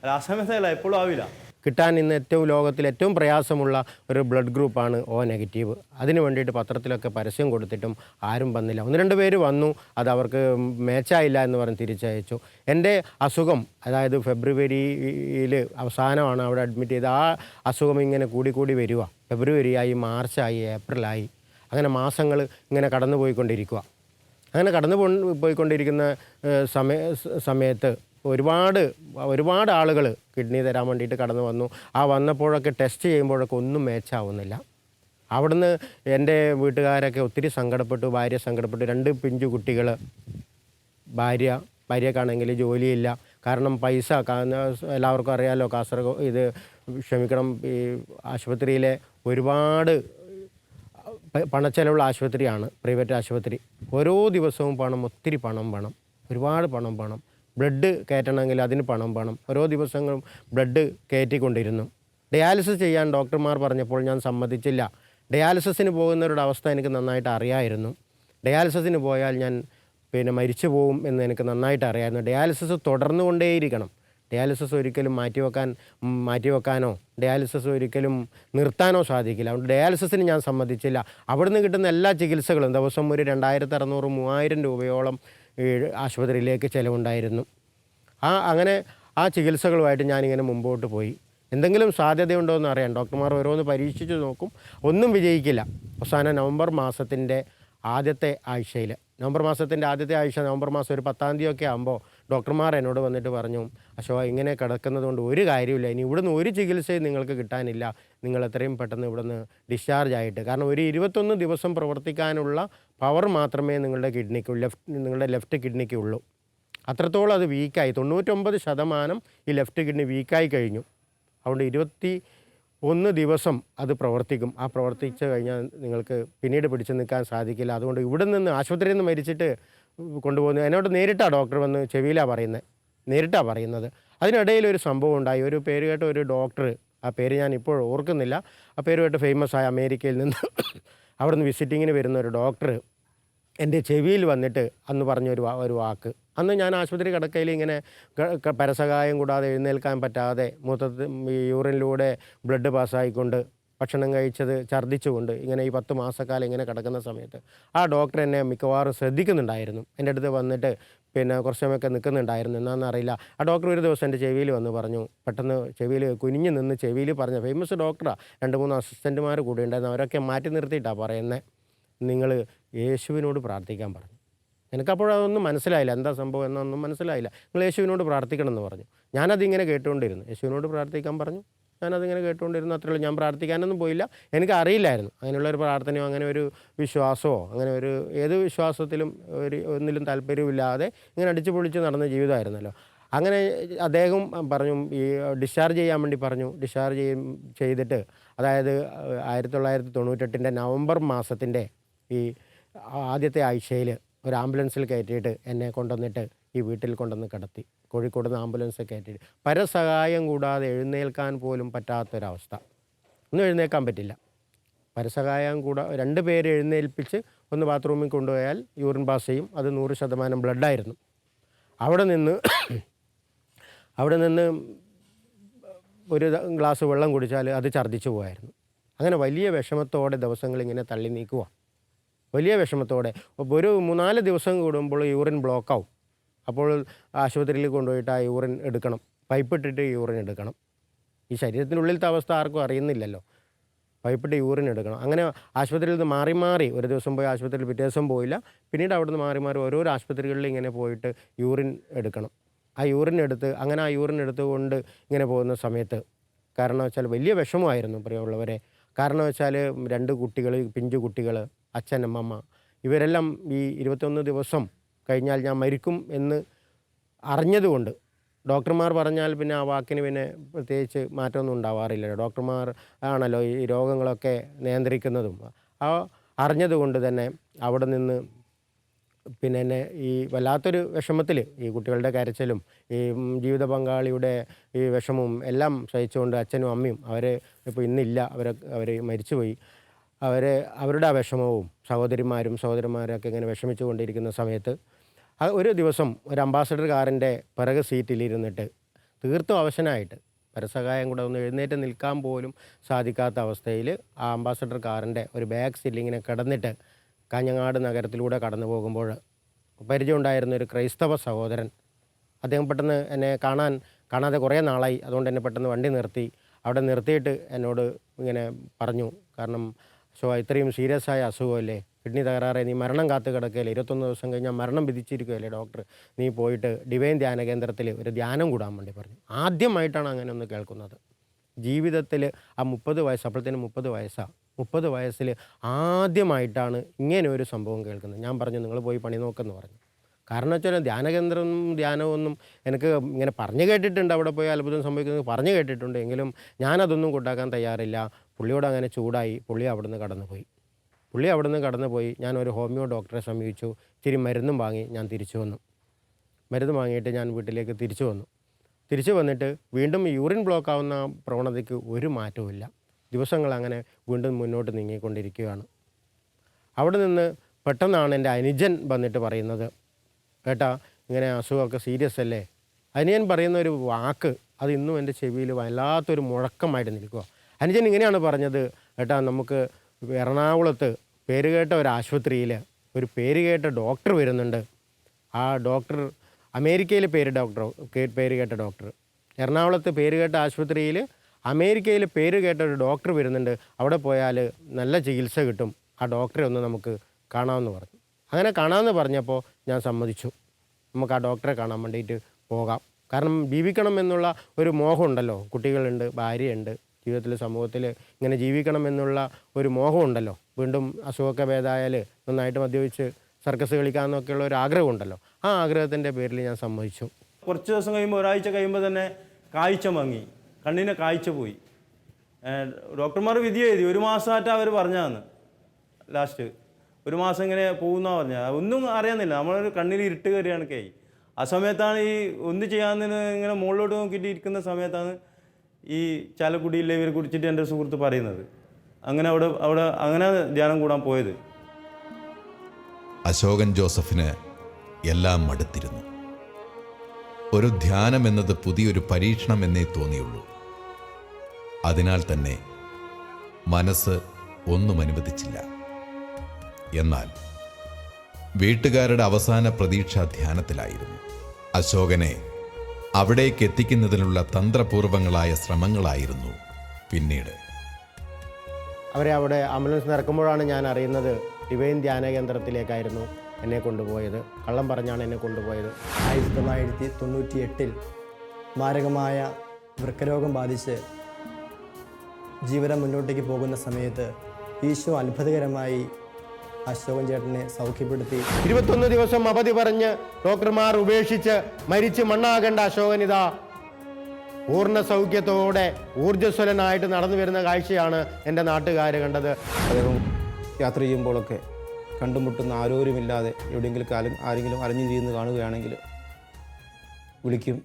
അല്ല ആ സമയത്തല്ല എപ്പോഴും ആവില്ല. കിട്ടാൻ ഇന്ന് ഏറ്റവും ലോകത്തിൽ ഏറ്റവും പ്രയാസമുള്ള ഒരു ബ്ലഡ് ഗ്രൂപ്പാണ് ഓ നെഗറ്റീവ്. അതിന് വേണ്ടിയിട്ട് പത്രത്തിലൊക്കെ പരസ്യം കൊടുത്തിട്ടും ആരും വന്നില്ല. ഒന്ന് രണ്ട് പേര് വന്നു അത് അവർക്ക് മേച്ചായില്ല എന്ന് പറഞ്ഞ് തിരിച്ചയച്ചു. എന്റെ അസുഖം അതായത് ഫെബ്രുവരിയിൽ അവസാനമാണ് അവിടെ അഡ്മിറ്റ് ചെയ്ത് ആ അസുഖം ഇങ്ങനെ കൂടി കൂടി വരിക ഫെബ്രുവരിയായി മാർച്ചായി ഏപ്രിലായി. അങ്ങനെ മാസങ്ങൾ ഇങ്ങനെ കടന്നു പോയിക്കൊണ്ടിരിക്കുക അങ്ങനെ കടന്നു പോയിക്കൊണ്ടിരിക്കുന്ന സമയ സമയത്ത് ഒരുപാട് ഒരുപാട് ആളുകൾ കിഡ്നി തരാൻ വേണ്ടിയിട്ട് കടന്നു വന്നു. ആ വന്നപ്പോഴൊക്കെ ടെസ്റ്റ് ചെയ്യുമ്പോഴൊക്കെ ഒന്നും മേച്ചാവുന്നില്ല അവിടുന്ന് എന്റെ വീട്ടുകാരൊക്കെ ഒത്തിരി സങ്കടപ്പെട്ടു ഭാര്യ സങ്കടപ്പെട്ടു. രണ്ട് പിഞ്ചു കുട്ടികൾ ഭാര്യ ഭാര്യക്കാണെങ്കിൽ ജോലിയില്ല. കാരണം പൈസ എല്ലാവർക്കും അറിയാമല്ലോ കാസർഗോഡ് ഇത് ക്ഷമിക്കണം ഈ ആശുപത്രിയിലെ ഒരുപാട് പണച്ചെലവുള്ള ആശുപത്രിയാണ് പ്രൈവറ്റ് ആശുപത്രി. ഓരോ ദിവസവും പണം ഒത്തിരി പണം വേണം. ഒരുപാട് പണം വേണം. ബ്ലഡ് കയറ്റണമെങ്കിൽ അതിന് പണം വേണം. ഓരോ ദിവസങ്ങളും ബ്ലഡ് കയറ്റിക്കൊണ്ടിരുന്നു. ഡയാലിസിസ് ചെയ്യാൻ ഡോക്ടർമാർ പറഞ്ഞപ്പോൾ ഞാൻ സമ്മതിച്ചില്ല. ഡയാലിസിസിന് പോകുന്നവരുടെ അവസ്ഥ എനിക്ക് നന്നായിട്ട് അറിയാമായിരുന്നു ഡയാലിസിസിന് പോയാൽ ഞാൻ പിന്നെ മരിച്ചു പോകും എന്ന് എനിക്ക് നന്നായിട്ട് അറിയാമായിരുന്നു ഡയാലിസിസ് തുടർന്നു കൊണ്ടേയിരിക്കണം ഡയാലിസിസ് ഒരിക്കലും മാറ്റിവെക്കാൻ മാറ്റി മാറ്റിവെക്കാനോ ഡയാലിസിസ് ഒരിക്കലും നിർത്താനോ സാധിക്കില്ല. അതുകൊണ്ട് ഡയാലിസിസിന് ഞാൻ സമ്മതിച്ചില്ല. അവിടുന്ന് കിട്ടുന്ന എല്ലാ ചികിത്സകളും ദിവസം ഒരു രണ്ടായിരത്തി അറുന്നൂറ് മൂവായിരം രൂപയോളം ആശുപത്രിയിലേക്ക് ചിലവുണ്ടായിരുന്നു. ആ അങ്ങനെ ആ ചികിത്സകളുമായിട്ട് ഞാനിങ്ങനെ മുമ്പോട്ട് പോയി. എന്തെങ്കിലും സാധ്യതയുണ്ടോ എന്ന് അറിയാം ഡോക്ടർമാർ ഓരോന്ന് പരീക്ഷിച്ച് നോക്കും. ഒന്നും വിജയിക്കില്ല. അവസാന നവംബർ മാസത്തിന്റെ ആദ്യത്തെ ആഴ്ചയിൽ. നവംബർ മാസത്തിന്റെ ആദ്യത്തെ ആഴ്ച നവംബർ മാസം ഒരു പത്താം തീയതി ഒക്കെ ആകുമ്പോൾ ഡോക്ടർമാർ എന്നോട് വന്നിട്ട് പറഞ്ഞു അശോക ഇങ്ങനെ കിടക്കുന്നതുകൊണ്ട് ഒരു കാര്യമില്ല ഇനി ഇവിടുന്ന് ഒരു ചികിത്സയും നിങ്ങൾക്ക് കിട്ടാനില്ല. നിങ്ങൾ എത്രയും പെട്ടെന്ന് ഇവിടുന്ന് ഡിസ്ചാർജ് ആയിട്ട്. കാരണം ഒരു ഇരുപത്തൊന്ന് ദിവസം പ്രവർത്തിക്കാനുള്ള പവർ മാത്രമേ നിങ്ങളുടെ കിഡ്നിക്ക് ലെഫ്റ്റ് നിങ്ങളുടെ ലെഫ്റ്റ് കിഡ്നിക്ക് ഉള്ളൂ. അത്രത്തോളം അത് വീക്കായി തൊണ്ണൂറ്റൊമ്പത് ശതമാനം ഈ ലെഫ്റ്റ് കിഡ്നി വീക്കായി കഴിഞ്ഞു. അതുകൊണ്ട് ഇരുപത്തി ഒന്ന് ദിവസം അത് പ്രവർത്തിക്കും. ആ പ്രവർത്തിച്ച് കഴിഞ്ഞാൽ നിങ്ങൾക്ക് പിന്നീട് പിടിച്ചു നിൽക്കാൻ സാധിക്കില്ല. അതുകൊണ്ട് ഇവിടെ നിന്ന് ആശുപത്രിയിൽ നിന്ന് മരിച്ചിട്ട് കൊണ്ടുപോകുന്നു. എന്നോട് നേരിട്ടാണ് ഡോക്ടർ വന്ന് ചെവിയിലാണ് പറയുന്നത് നേരിട്ടാണ് പറയുന്നത്. അതിനിടയിൽ ഒരു സംഭവം ഉണ്ടായി. ഒരു പേര് കേട്ട ഒരു ഡോക്ടർ ആ പേര് ഞാൻ ഇപ്പോൾ ഓർക്കുന്നില്ല. ആ പേര് കേട്ട് ഫേമസ് ആയ അമേരിക്കയിൽ നിന്ന് *coughs* അവിടുന്ന് വിസിറ്റിങ്ങിന് വരുന്ന ഒരു ഡോക്ടർ എന്റെ ചെവിയിൽ വന്നിട്ട് അന്ന് പറഞ്ഞൊരു ഒരു വാക്ക്. അന്ന് ഞാൻ ആശുപത്രി കിടക്കയിൽ ഇങ്ങനെ പരസഹായം കൂടാതെ എഴുന്നേൽക്കാൻ പറ്റാതെ മൂത്രത്തിൽ യൂറിനിലൂടെ ബ്ലഡ് പാസ്സായിക്കൊണ്ട് ഭക്ഷണം കഴിച്ചത് ഛർദ്ദിച്ചുകൊണ്ട് ഇങ്ങനെ ഈ പത്ത് മാസക്കാലം ഇങ്ങനെ കിടക്കുന്ന സമയത്ത് ആ ഡോക്ടർ എന്നെ മിക്കവാറും ശ്രദ്ധിക്കുന്നുണ്ടായിരുന്നു. എന്റെ അടുത്ത് വന്നിട്ട് പിന്നെ കുറച്ച് സമയമൊക്കെ നിൽക്കുന്നുണ്ടായിരുന്നു. എന്നാണെന്നറിയില്ല ആ ഡോക്ടർ ഒരു ദിവസം എന്റെ ചെവിയിൽ വന്ന് പറഞ്ഞു. പെട്ടെന്ന് ചെവിയിൽ കുനിഞ്ഞു നിന്ന് ചെവിയിൽ പറഞ്ഞ ഫേമസ് ഡോക്ടറാണ് രണ്ട് മൂന്ന് അസിസ്റ്റന്റുമാർ കൂടെ ഉണ്ടായിരുന്നു. അവരൊക്കെ മാറ്റി നിർത്തിയിട്ടാണ് പറയുന്നത് നിങ്ങൾ യേശുവിനോട് പ്രാർത്ഥിക്കാൻ പറഞ്ഞു. എനിക്കപ്പോഴതൊന്നും മനസ്സിലായില്ല. എന്താ സംഭവം എന്നൊന്നും മനസ്സിലായില്ല. നിങ്ങൾ യേശുവിനോട് പ്രാർത്ഥിക്കണം എന്ന് പറഞ്ഞു. ഞാനതിങ്ങനെ കേട്ടുകൊണ്ടിരുന്നു. യേശുവിനോട് പ്രാർത്ഥിക്കാൻ പറഞ്ഞു. ഞാനതിങ്ങനെ കേട്ടുകൊണ്ടിരുന്നു. അത്രേ ഉള്ളൂ. ഞാൻ പ്രാർത്ഥിക്കാനൊന്നും പോയില്ല. എനിക്ക് അറിയില്ലായിരുന്നു അങ്ങനെയുള്ള ഒരു പ്രാർത്ഥനയോ അങ്ങനെ ഒരു വിശ്വാസമോ അങ്ങനെ ഒരു ഏത് വിശ്വാസത്തിലും ഒരു ഒന്നിലും താല്പര്യമില്ലാതെ ഇങ്ങനെ അടിച്ചു പൊളിച്ച് നടന്ന ജീവിതമായിരുന്നല്ലോ. അങ്ങനെ അദ്ദേഹം പറഞ്ഞു ഈ ഡിസ്ചാർജ് ചെയ്യാൻ വേണ്ടി പറഞ്ഞു. ഡിസ്ചാർജ് ചെയ്യും ചെയ്തിട്ട് അതായത് ആയിരത്തി തൊള്ളായിരത്തി തൊണ്ണൂറ്റെട്ടിന്റെ നവംബർ മാസത്തിന്റെ ഈ ആദ്യത്തെ ആഴ്ചയിൽ ഒരു ആംബുലൻസിൽ കയറ്റിയിട്ട് എന്നെ കൊണ്ടുവന്നിട്ട് ഈ വീട്ടിൽ കൊണ്ടുവന്ന് കിടത്തി. കോഴിക്കോട് നിന്ന് ആംബുലൻസ് ആയിട്ട് പരസഹായം കൂടാതെ എഴുന്നേൽക്കാൻ പോലും പറ്റാത്തൊരവസ്ഥ. ഒന്നും എഴുന്നേൽക്കാൻ പറ്റില്ല. പരസഹായം കൂടാ രണ്ട് പേര് എഴുന്നേൽപ്പിച്ച് ഒന്ന് ബാത്റൂമിൽ കൊണ്ടുപോയാൽ യൂറിൻ പാസ് ചെയ്യും. അത് നൂറ് ശതമാനം ബ്ലഡായിരുന്നു. അവിടെ നിന്ന് അവിടെ നിന്ന് ഒരു ഗ്ലാസ് വെള്ളം കുടിച്ചാൽ അത് ഛർദ്ദിച്ചു പോയായിരുന്നു അങ്ങനെ വലിയ വിഷമത്തോടെ ദിവസങ്ങൾ ഇങ്ങനെ തള്ളി നീക്കുക വലിയ വിഷമത്തോടെ. ഒരു മൂന്നാൽ ദിവസം കൂടുമ്പോൾ യൂറിൻ ബ്ലോക്കാവും. അപ്പോൾ ആശുപത്രിയിൽ കൊണ്ടുപോയിട്ട് ആ യൂറിൻ എടുക്കണം. പൈപ്പ് ഇട്ടിട്ട് യൂറിൻ എടുക്കണം. ഈ ശരീരത്തിനുള്ളിലത്തെ അവസ്ഥ ആർക്കും അറിയുന്നില്ലല്ലോ. പൈപ്പിട്ട് യൂറിൻ എടുക്കണം. അങ്ങനെ ആശുപത്രിയിൽ നിന്ന് മാറി മാറി ഒരു ദിവസം പോയി ആശുപത്രിയിൽ പിറ്റേ ദിവസം പോയില്ല. പിന്നീട് അവിടെ നിന്ന് മാറി മാറി ഓരോരോ ആശുപത്രികളിൽ ഇങ്ങനെ പോയിട്ട് യൂറിൻ എടുക്കണം. ആ യൂറിൻ എടുത്ത് അങ്ങനെ ആ യൂറിൻ എടുത്തുകൊണ്ട് ഇങ്ങനെ പോകുന്ന സമയത്ത് കാരണം വെച്ചാൽ വലിയ വിഷമമായിരുന്നു പ്രിയമുള്ളവരെ കാരണം വെച്ചാൽ രണ്ട് കുട്ടികൾ പിഞ്ചു കുട്ടികൾ അച്ഛൻ അമ്മമ്മ ഇവരെല്ലാം ഈ ഇരുപത്തൊന്ന് ദിവസം കഴിഞ്ഞാൽ ഞാൻ മരിക്കും എന്ന് അറിഞ്ഞതുകൊണ്ട് ഡോക്ടർമാർ പറഞ്ഞാൽ പിന്നെ ആ വാക്കിന് പിന്നെ പ്രത്യേകിച്ച് മാറ്റമൊന്നും ഉണ്ടാവാറില്ല. ഡോക്ടർമാർ ആണല്ലോ ഈ രോഗങ്ങളൊക്കെ നിയന്ത്രിക്കുന്നതും. ആ അറിഞ്ഞതുകൊണ്ട് തന്നെ അവിടെ നിന്ന് പിന്നെ എന്നെ ഈ വല്ലാത്തൊരു വിഷമത്തിൽ ഈ കുട്ടികളുടെ കരച്ചിലും ഈ ജീവിത പങ്കാളിയുടെ ഈ വിഷമവും എല്ലാം സഹിച്ചുകൊണ്ട് അച്ഛനും അമ്മയും അവർ ഇപ്പോൾ ഇന്നില്ല. അവരെ അവർ മരിച്ചുപോയി. അവർ അവരുടെ ആ വിഷമവും സഹോദരിമാരും സഹോദരന്മാരൊക്കെ ഇങ്ങനെ വിഷമിച്ചു കൊണ്ടിരിക്കുന്ന സമയത്ത് ഒരു ദിവസം ഒരു അംബാസഡർ കാറിന്റെ പിറക് സീറ്റിലിരുന്നിട്ട് തീർത്തും അവശനായിട്ട് പരസഹായം കൂടെ ഒന്ന് എഴുന്നേറ്റ് നിൽക്കാൻ പോലും സാധിക്കാത്ത അവസ്ഥയിൽ ആ അംബാസഡർ കാറിന്റെ ഒരു ബാക്ക് സീറ്റിൽ ഇങ്ങനെ കിടന്നിട്ട് കാഞ്ഞങ്ങാട് നഗരത്തിലൂടെ കടന്നു പോകുമ്പോൾ പരിചയമുണ്ടായിരുന്ന ഒരു ക്രൈസ്തവ സഹോദരൻ. അദ്ദേഹം പെട്ടെന്ന് എന്നെ കാണാൻ കാണാതെ കുറേ നാളായി. അതുകൊണ്ട് എന്നെ പെട്ടെന്ന് വണ്ടി നിർത്തി. അവിടെ നിർത്തിയിട്ട് എന്നോട് ഇങ്ങനെ പറഞ്ഞു. കാരണം സോ ഇത്രയും സീരിയസ് ആയ അസുഖമല്ലേ? കിഡ്നി തകരാറെ നീ മരണം കാത്തു കിടക്കുകയല്ലേ? ഇരുപത്തൊന്ന് ദിവസം കഴിഞ്ഞാൽ മരണം വിധിച്ചിരിക്കുകയല്ലേ ഡോക്ടർ? നീ പോയിട്ട് ഡിവൈൻ ധ്യാന കേന്ദ്രത്തിൽ ഒരു ധ്യാനം കൂടാൻ വേണ്ടി പറഞ്ഞു. ആദ്യമായിട്ടാണ് അങ്ങനെ ഒന്ന് കേൾക്കുന്നത്. ജീവിതത്തിൽ ആ മുപ്പത് വയസ്സ് അപ്പോഴത്തേനും മുപ്പത് വയസ്സാണ് മുപ്പത് വയസ്സിൽ ആദ്യമായിട്ടാണ് ഇങ്ങനെ ഒരു സംഭവം കേൾക്കുന്നത്. ഞാൻ പറഞ്ഞു നിങ്ങൾ പോയി പണി നോക്കെന്ന് പറഞ്ഞു. കാരണം വെച്ചാൽ ധ്യാനകേന്ദ്രം ധ്യാനമൊന്നും എനിക്ക് ഇങ്ങനെ പറഞ്ഞു കേട്ടിട്ടുണ്ട്. അവിടെ പോയി അത്ഭുതം സംഭവിക്കുന്നത് പറഞ്ഞു കേട്ടിട്ടുണ്ട്. എങ്കിലും ഞാനതൊന്നും കൂട്ടാക്കാൻ തയ്യാറില്ല. പുള്ളിയോട് അങ്ങനെ ചൂടായി. പുള്ളി അവിടുന്ന് കടന്നുപോയി. പുള്ളി അവിടെ നിന്ന് കടന്നുപോയി. ഞാൻ ഒരു ഹോമിയോ ഡോക്ടറെ സമീപിച്ചു. ഇച്ചിരി മരുന്നും വാങ്ങി ഞാൻ തിരിച്ചു വന്നു. മരുന്ന് വാങ്ങിയിട്ട് ഞാൻ വീട്ടിലേക്ക് തിരിച്ചു വന്നു. തിരിച്ചു വന്നിട്ട് വീണ്ടും യൂറിൻ ബ്ലോക്ക് ആവുന്ന പ്രവണതയ്ക്ക് ഒരു മാറ്റവുമില്ല. ദിവസങ്ങൾ അങ്ങനെ വീണ്ടും മുന്നോട്ട് നീങ്ങിക്കൊണ്ടിരിക്കുകയാണ്. അവിടെ നിന്ന് പെട്ടെന്നാണ് എന്റെ അനുജൻ വന്നിട്ട് പറയുന്നത് കേട്ടാ ഇങ്ങനെ അസുഖമൊക്കെ സീരിയസ് അല്ലേ? അനിയൻ പറയുന്ന ഒരു വാക്ക് അത് ഇന്നും എന്റെ ചെവിയിൽ വല്ലാത്തൊരു മുഴക്കമായിട്ട് നിൽക്കുക അനുജൻ ഇങ്ങനെയാണ് പറഞ്ഞത് ഏട്ടാ നമുക്ക് എറണാകുളത്ത് പേരുകേട്ട ഒരു ആശുപത്രിയിൽ ഒരു പേരുകേട്ട ഡോക്ടർ വരുന്നുണ്ട്. ആ ഡോക്ടർ അമേരിക്കയിൽ പേര് ഡോക്ടർ പേരുകേട്ട പേര് കേട്ട ഡോക്ടർ. എറണാകുളത്ത് പേര് കേട്ട ആശുപത്രിയിൽ അമേരിക്കയിൽ പേര് കേട്ട ഒരു ഡോക്ടർ വരുന്നുണ്ട്. അവിടെ പോയാൽ നല്ല ചികിത്സ കിട്ടും. ആ ഡോക്ടറെ ഒന്ന് നമുക്ക് കാണാമെന്ന് പറഞ്ഞു. അങ്ങനെ കാണാമെന്ന് പറഞ്ഞപ്പോൾ ഞാൻ സമ്മതിച്ചു. നമുക്ക് ആ ഡോക്ടറെ കാണാൻ വേണ്ടിയിട്ട് പോകാം. കാരണം ജീവിക്കണം എന്നുള്ള ഒരു മോഹമുണ്ടല്ലോ കുട്ടികളുണ്ട് ഭാര്യയുണ്ട്. ജീവിതത്തിൽ സമൂഹത്തിൽ ഇങ്ങനെ ജീവിക്കണം എന്നുള്ള ഒരു മോഹമുണ്ടല്ലോ. വീണ്ടും അസുഖമൊക്കെ ഭേദമായാൽ നന്നായിട്ട് മദ്യപിച്ച് സർക്കസ് കളിക്കാമെന്നൊക്കെയുള്ള ഒരു ആഗ്രഹമുണ്ടല്ലോ. ആ ആഗ്രഹത്തിന്റെ പേരിൽ ഞാൻ സമ്മതിച്ചു. കുറച്ച് ദിവസം കഴിയുമ്പോൾ ഒരാഴ്ച കഴിയുമ്പോൾ തന്നെ കാഴ്ച മങ്ങി. കണ്ണിന് കാഴ്ച പോയി. ഡോക്ടർമാർ വിധി എഴുതി. ഒരു മാസമായിട്ട് അവർ പറഞ്ഞതാണ് ലാസ്റ്റ്. ഒരു മാസം ഇങ്ങനെ പോകുന്ന പറഞ്ഞത്. ഒന്നും അറിയാന്നില്ല നമ്മളൊരു കണ്ണിൽ ഇരുട്ട് കയറിയാണ് കൈ ആ സമയത്താണ് ഈ ഒന്ന് ചെയ്യാമെന്ന് ഇങ്ങനെ മുകളിലോട്ട് നോക്കിയിട്ട് ഇരിക്കുന്ന സമയത്താണ് ഈ ചാലക്കുടിയിലെ ഇവരെ കുറിച്ചിട്ട് എന്റെ സുഹൃത്ത് പറയുന്നത്. അങ്ങനെ അവിടെ അവിടെ അങ്ങനെ ധ്യാനം കൂടാൻ പോയത്. അശോകൻ ജോസഫിന് എല്ലാം മടുത്തിരുന്നു. ഒരു ധ്യാനം എന്നത് പുതിയൊരു പരീക്ഷണം എന്നേ തോന്നിയുള്ളൂ. അതിനാൽ തന്നെ മനസ്സ് ഒന്നും അനുവദിച്ചില്ല. എന്നാൽ വീട്ടുകാരുടെ അവസാന പ്രതീക്ഷ ധ്യാനത്തിലായിരുന്നു. അശോകനെ അവിടേക്ക് എത്തിക്കുന്നതിനുള്ള തന്ത്രപൂർവങ്ങളായ ശ്രമങ്ങളായിരുന്നു പിന്നീട്. അവരെ അവിടെ ആംബുലൻസ് നിറക്കുമ്പോഴാണ് ഞാൻ അറിയുന്നത് ഡിവൈൻ ധ്യാന കേന്ദ്രത്തിലേക്കായിരുന്നു എന്നെ കൊണ്ടുപോയത്. കള്ളം പറഞ്ഞാണ് എന്നെ കൊണ്ടുപോയത്. ആയിരത്തി തൊള്ളായിരത്തി തൊണ്ണൂറ്റി എട്ടിൽ മാരകമായ വൃക്കരോഗം ബാധിച്ച് ജീവിതം മുന്നോട്ടേക്ക് പോകുന്ന സമയത്ത് ഈശോ അത്ഭുതകരമായി അശോകൻ ചേട്ടനെ സൗഖ്യപ്പെടുത്തി. ഇരുപത്തൊന്ന് ദിവസം അവധി പറഞ്ഞ് ഡോക്ടർമാർ ഉപേക്ഷിച്ച് മരിച്ച് മണ്ണാകേണ്ട അശോകൻ ഇതാ. പൂർണ സൗഖ്യത്തോടെ ഊർജസ്വലനായിട്ട് നടന്നു വരുന്ന കാഴ്ചയാണ് എന്റെ നാട്ടുകാർ കണ്ടത്. അദ്ദേഹം യാത്ര ചെയ്യുമ്പോഴൊക്കെ കണ്ടുമുട്ടുന്ന ആരോരുമില്ലാതെ എവിടെയെങ്കിലും കാലം ആരെങ്കിലും അറിഞ്ഞു ചെയ്യുന്നത് കാണുകയാണെങ്കിൽ വിളിക്കും.